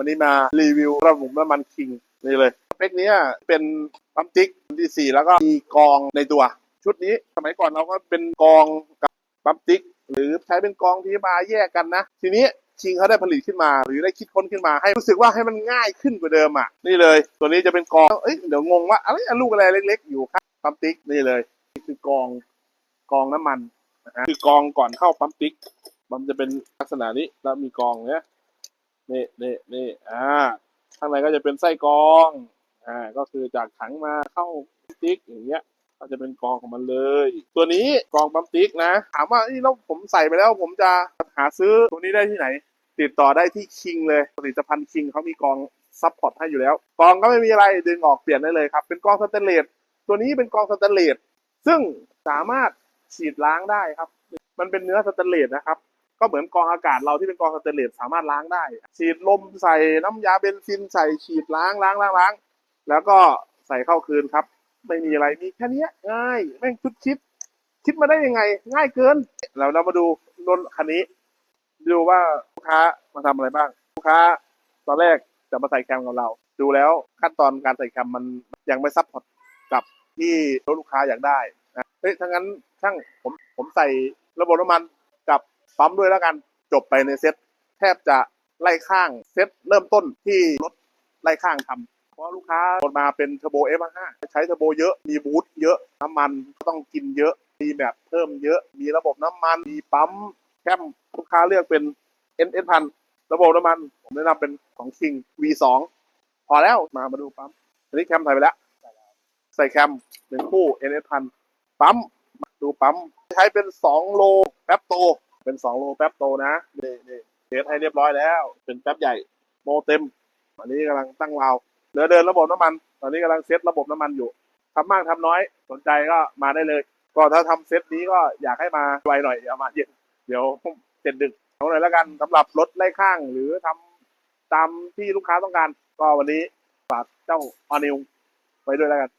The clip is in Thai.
วันนี้มารีวิวระบบน้ำมันคิงนี่เลยสเปคนี้เป็นปั๊มติ๊กดีสี่แล้วก็มีกองในตัว ชุดนี้สมัยก่อนเราก็เป็นกองกับปั๊มติ๊กหรือใช้เป็นกองที่มาแยกกันนะ ทีนี้คิงเขาได้ผลิตขึ้นมา หรือได้คิดค้นขึ้นมา ให้รู้สึกว่าให้มันง่ายขึ้นกว่าเดิมอะนี่เลย ตัวนี้จะเป็นกองเอ้ยเดี๋ยวงงว่าอะไรอะลูกอะไรเล็ก ๆ อยู่ครับปั๊มติ๊กนี่เลยนี่คือกองกองน้ำมันนะฮะคือกองก่อนเข้าปั๊มติ๊กมันจะเป็นลักษณะนี้แล้วมีกองเนี้ย นี่นี่นี่อ่า ข้างในก็จะเป็นไส้กรอง อ่า ก็คือจากถังมาเข้าปั๊มติ๊กอย่างเงี้ย ก็จะเป็นกรองของมันเลย ตัวนี้กรองปั๊มติ๊กนะ ถามว่าเอ้ยแล้วผมใส่ไปแล้วผมจะหาซื้อตัวนี้ได้ที่ไหน ติดต่อได้ที่คิงเลยผลิตภัณฑ์คิงเขามีกรองซัพพอร์ตให้อยู่แล้ว กรองก็ไม่มีอะไรดึงออกเปลี่ยนได้เลยครับ เป็นกรองสแตนเลส ตัวนี้เป็นกรองสแตนเลส ซึ่งสามารถฉีดล้างได้ครับ มันเป็นเนื้อสแตนเลสนะครับ ก็เหมือนกองอากาศเราที่เป็นกองสแตนเลสสามารถล้างได้ ฉีดลมใส่น้ำยาเบนซินใส่ฉีดล้างล้างล้างล้างแล้วก็ใส่เข้าคืนครับ ไม่มีอะไรมีแค่นี้ง่ายแม่งชุดคิด คิดมาได้ยังไง ง่ายเกินเราเรามาดูรถคันนี้ ดูว่าลูกค้ามาทำอะไรบ้างลูกค้า ตอนแรกจะมาใส่แคมกับเรา ดูแล้วขั้นตอนการใส่แคมมันยังไม่ซับพอร์ตกับที่รถลูกค้าอยากได้นะเฮ้ยถ้างั้นช่างผมผมใส่ระบบน้ำมัน ปั๊มด้วยแล้วกันจบไปในเซ็ตแทบจะไล่ข้างเซ็ตเริ่มต้นที่รถไล่ข้างทำเพราะลูกค้าโอนมาเป็นเทอร์โบ F5 ใช้เทอร์โบเยอะมีบูทเยอะน้ำมันก็ต้องกินเยอะ มีแบบเพิ่มเยอะ มีระบบน้ำมัน มีปั๊มแคมลูกค้าเลือกเป็น N S พันระบบน้ำมัน ผมแนะนำเป็นของ King V2 พอแล้วมามาดูปั๊มอันนี้แคมใส่ไปแล้ว ใส่แคมหนึ่งคู่ N S พันปั๊มมาดูปั๊มใช้เป็น 2 โลแป๊บโต เป็น2โลแป๊บโตนะนี่นี่เทสให้เรียบร้อยแล้ว เป็นแป๊บใหญ่โมเต็ม อันนี้กำลังตั้งวาล์วเหลือเดินระบบน้ำมัน ตอนนี้กำลังเซตระบบน้ำมันอยู่ทำมากทำน้อยสนใจก็มาได้เลย ก็ถ้าทำเซตนี้ก็อยากให้มาไวหน่อยเอามาเย็นเดี๋ยวเสร็จดึกเอาหน่อยแล้วกันสำหรับรถไล่ข้างหรือทำตามที่ลูกค้าต้องการ ก็วันนี้ฝากเจ้าออนิวไว้ด้วยแล้วกัน